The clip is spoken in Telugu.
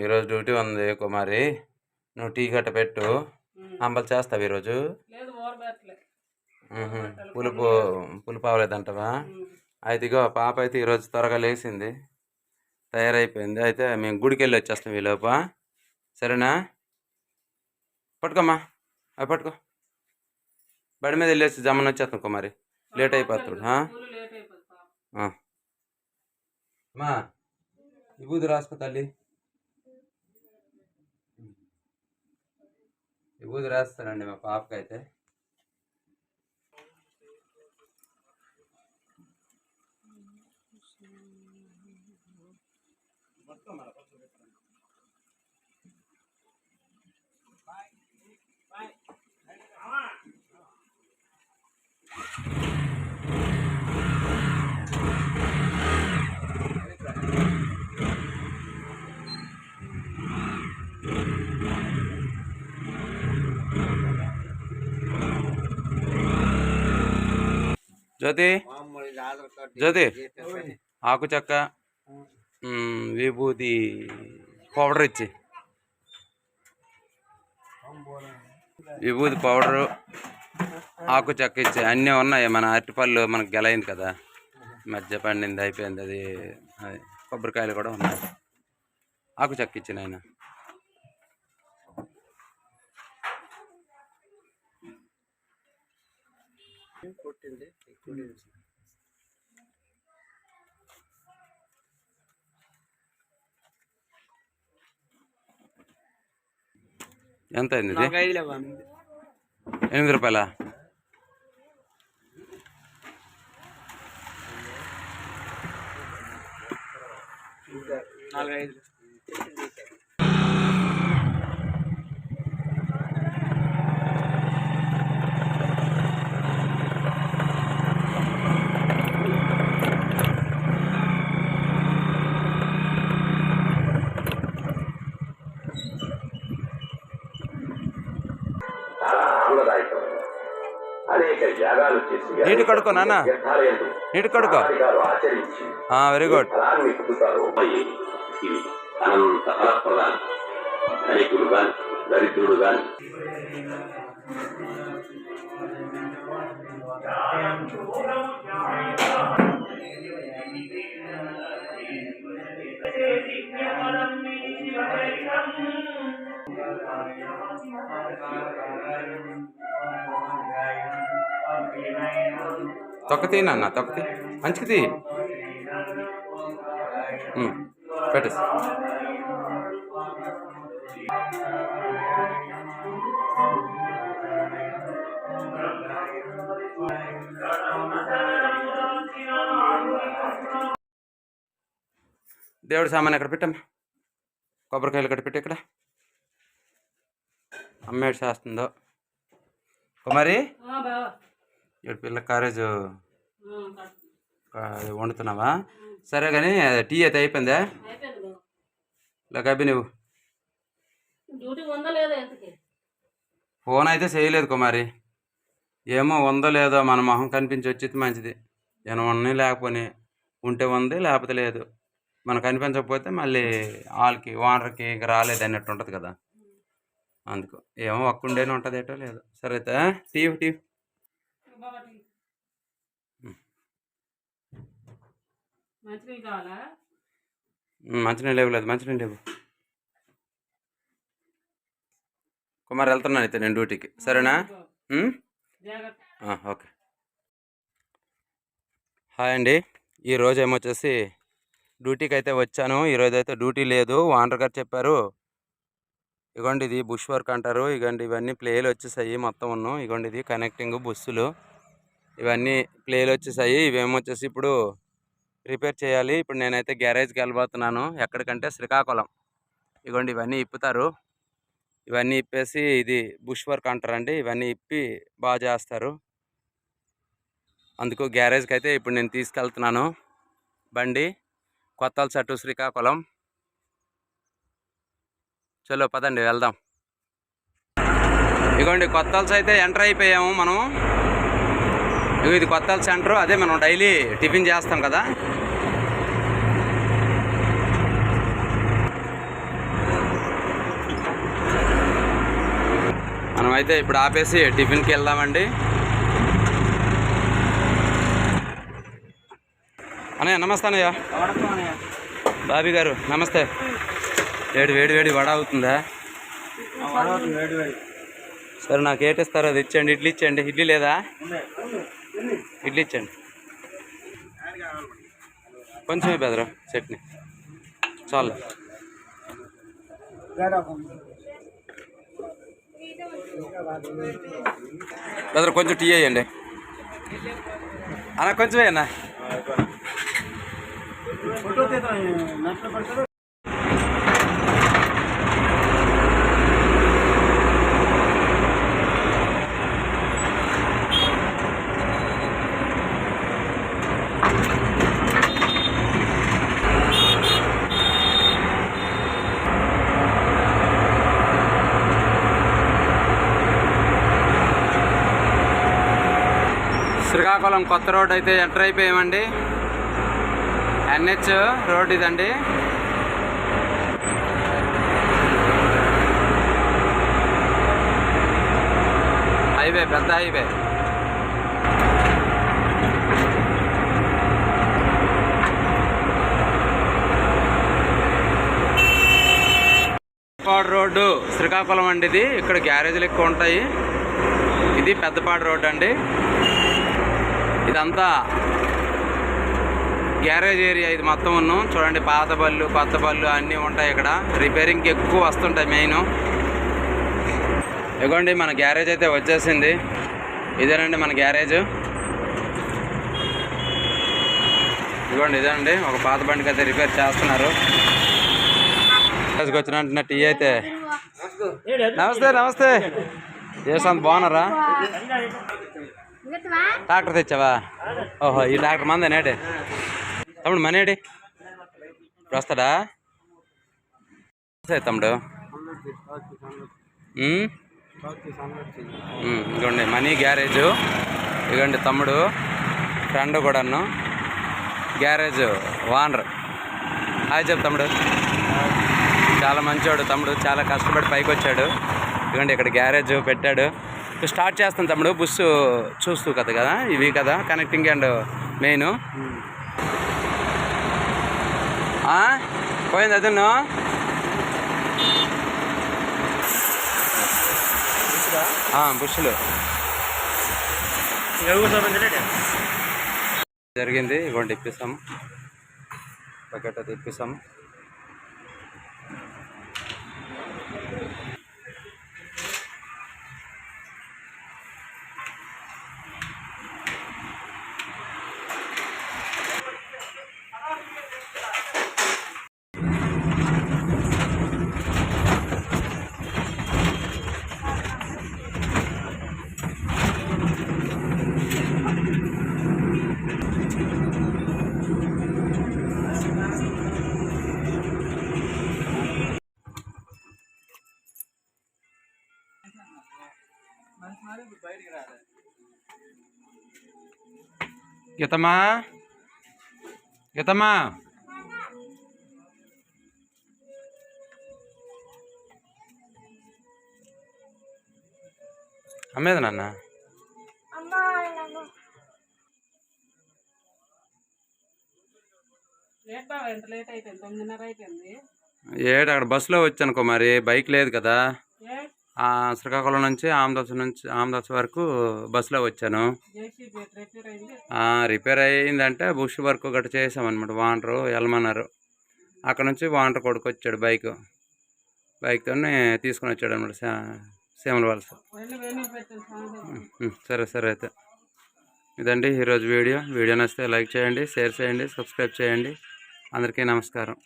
ఈరోజు డ్యూటీ ఉంది కుమారి. నువ్వు టీ గట్ట పెట్టు. అంబలు చేస్తావు ఈరోజు? పులుపు పులుపు అవ్వలేదంటవా అయితే ఇగో పాప అయితే ఈరోజు త్వరగా లేచింది. తయారైపోయింది. అయితే మేము గుడికి వెళ్ళి వచ్చేస్తాం ఈ లోప. సరేనా? పట్టుకోమ్మా. అవి పట్టుకో. బడి మీద వెళ్ళేసి జమ్మని వచ్చేస్తాం కుమారి. లేట్. ఆ. అమ్మా. విభూది రాసుకో తల్లి. విభూది రాస్తానండి మా పాపకైతే. జ్యోతి? జ్యోతి? ఆకు చెక్క? విభూతి విభూది పౌడర్ ఇచ్చి. విభూతి పౌడరు ఆకు చెక్క ఇచ్చి. అన్నీ ఉన్నాయి. మన అరటిపళ్ళు మనకు గెలైంది కదా. మధ్య పండింది అయిపోయింది. అది అది కొబ్బరికాయలు కూడా ఉన్నాయి. ఆకు చెక్క ఇచ్చి నాయన. ఎంత అయింది ఎనిమిది రూపాయల? ఆహ్లాదాయకం నీటి కడుక్కో నాన్న. నీటి ఆచరించి వెరీ గుడ్ గాని దరిద్రుడు గాని. తొక్కతీ నాన్న తొక్కతీ మంచికి తీ పెట్టేసి దేవుడి సామాన్ ఎక్కడ పెట్టమ్మా? కొబ్బరికాయలు ఇక్కడ పెట్టి ఇక్కడ. అమ్మేడు చేస్తుందో. కుమారి? ఇక్కడ పిల్ల కారేజ్. వండుతున్నావా? సరే కానీ టీ అయితే అయిపోయిందా? లేక అబ్బి నువ్వు. ఫోన్ అయితే చేయలేదు కుమారి. ఏమో ఉందో లేదో మన మొహం కనిపించి వచ్చేది మంచిది. నేను ఉన్నాయి లేకపోని. ఉంటే ఉంది లేకపోతే లేదు. మనకు కనిపించకపోతే మళ్ళీ వాళ్ళకి ఓనర్కి ఇంక రాలేదు అన్నట్టు ఉంటుంది కదా. అందుకు ఏమో ఒక్కుండేనే ఉంటుంది ఏటో లేదు. సరే అయితే టీ టీ. మంచినీళ్ళు ఇవ్వలేదు మంచినీళ్ళు ఇవ్వు కుమార్ వెళ్తున్నాను అయితే నేను డ్యూటీకి. సరేనా? ఓకే. హాయ్ అండి. ఈరోజు ఏమొచ్చేసి డ్యూటీకి అయితే వచ్చాను. ఈరోజు అయితే డ్యూటీ లేదు. ఓనర్ గారు చెప్పారు ఇగోండి ఇది బుష్ వర్క్ అంటారు. ఇగోండి ఇవన్నీ ప్లేలు వచ్చేసాయి మొత్తం ఉన్నాం. ఇగోండి ఇది కనెక్టింగ్ బుస్సులు. ఇవన్నీ ప్లేలు వచ్చేసాయి. ఇవేమొచ్చేసి ఇప్పుడు రిపేర్ చేయాలి. ఇప్పుడు నేనైతే గ్యారేజ్కి వెళ్ళబోతున్నాను. ఎక్కడికంటే శ్రీకాకుళం. ఇగోండి ఇవన్నీ ఇప్పుతారు. ఇవన్నీ ఇప్పేసి ఇది బుష్ వర్క్ అంటారండి. ఇవన్నీ ఇప్పి బాగా చేస్తారు. అందుకు గ్యారేజ్కి అయితే ఇప్పుడు నేను తీసుకెళ్తున్నాను. బండి కొత్తల సట్టు శ్రీకాకుళం. చలో పదండి వెళ్దాం. ఇగోండి కొత్తల్స్ అయితే ఎంటర్ అయిపోయాము మనం ఇది కొత్త సెంటర్ అదే మనం డైలీ టిఫిన్ చేస్తాం కదా. మనమైతే ఇప్పుడు ఆపేసి టిఫిన్కి వెళ్దామండి. అన్నయ్య నమస్తే అన్నయ్య. బాబీ గారు నమస్తే. వేడి వేడి వేడి వడ అవుతుందా? సరే నాకు ఏటిస్తారు అది ఇచ్చండి ఇడ్లీ ఇచ్చండి ఇడ్లీ లేదా? ఇడ్లీ ఇచ్చండి కొంచెమే బెదరా చట్నీ. చాలు. బెదరు కొంచెం టీ వేయండి. అన్న కొంచెమే అన్న శ్రీకాకుళం కొత్త రోడ్ అయితే ఎంటర్ అయిపోయామండి. ఎన్హెచ్ రోడ్ ఇదండి. హైవే పెద్ద హైవే. పెద్దపాడు రోడ్డు శ్రీకాకుళం అండి ఇది. ఇక్కడ గ్యారేజీలు ఎక్కువ ఉంటాయి. ఇది పెద్దపాడు రోడ్డు అండి. ఇదంతా గ్యారేజ్ ఏరియా ఇది మొత్తం ఉన్నాం. చూడండి పాత బళ్ళు కొత్త బళ్ళు అన్నీ ఉంటాయి ఇక్కడ. రిపేరింగ్కి ఎక్కువ వస్తుంటాయి మెయిన్. ఇదిగోండి మన గ్యారేజ్ అయితే వచ్చేసింది. ఇదేనండి మన గ్యారేజ్. ఇదిగోండి ఇదేనండి. ఒక పాత బండికి అయితే రిపేర్ చేస్తున్నారు. గ్యారేజ్కి వచ్చిన టీ అయితే. నమస్తే నమస్తే. చేసాను బాగున్నారా? ట్రాక్టర్ తెచ్చావా? ఓహో ఈ ట్రాక్టర్ మందే నేటి తమ్ముడు మనేడి ఇప్పుడు వస్తాడా? తమ్ముడు. ఇగోండి ఇదిగోండి మనీ గ్యారేజ్. ఇదిగోండి తమ్ముడు ఫ్రెండ్ కూడాను. గ్యారేజ్ వానర్ హాయ్ చెప్పు తమ్ముడు. చాలా మంచివాడు తమ్ముడు చాలా కష్టపడి పైకి వచ్చాడు ఇదిగోండి ఇక్కడ గ్యారేజ్ పెట్టాడు. స్టార్ట్ చేస్తాను తమ్ముడు బస్సు చూస్తూ కదా కదా ఇవి కదా కనెక్టింగ్ అండ్ మెయిన్ పోయింది అతను? బుష్లు జరిగింది ఇవ్వండి ఇప్పిస్తాం. బకెట్ అది ఇప్పిస్తాము గీతమ్మా? గీతమ్మా? అమ్మేది నాన్న? ఏడు అక్కడ బస్సులో వచ్చానుకో మరి బైక్ లేదు కదా. శ్రీకాకుళం నుంచి ఆమదాస్ నుంచి ఆమదాస్ వరకు బస్సులో వచ్చాను. రిపేర్ అయిందంటే అయ్యిందంటే బుష్ వర్క్ గట్రా చేసామన్నమాట వాంటరు వెళ్ళమన్నారు అక్కడ నుంచి వాంటర్ కొడుకు వచ్చాడు బైక్. బైక్తోనే తీసుకొని వచ్చాడు అనమాట సేమల వలస. సరే సరే అయితే. ఇదండి ఈరోజు వీడియో. వీడియో నచ్చితే లైక్ చేయండి షేర్ చేయండి సబ్స్క్రైబ్ చేయండి. అందరికీ నమస్కారం.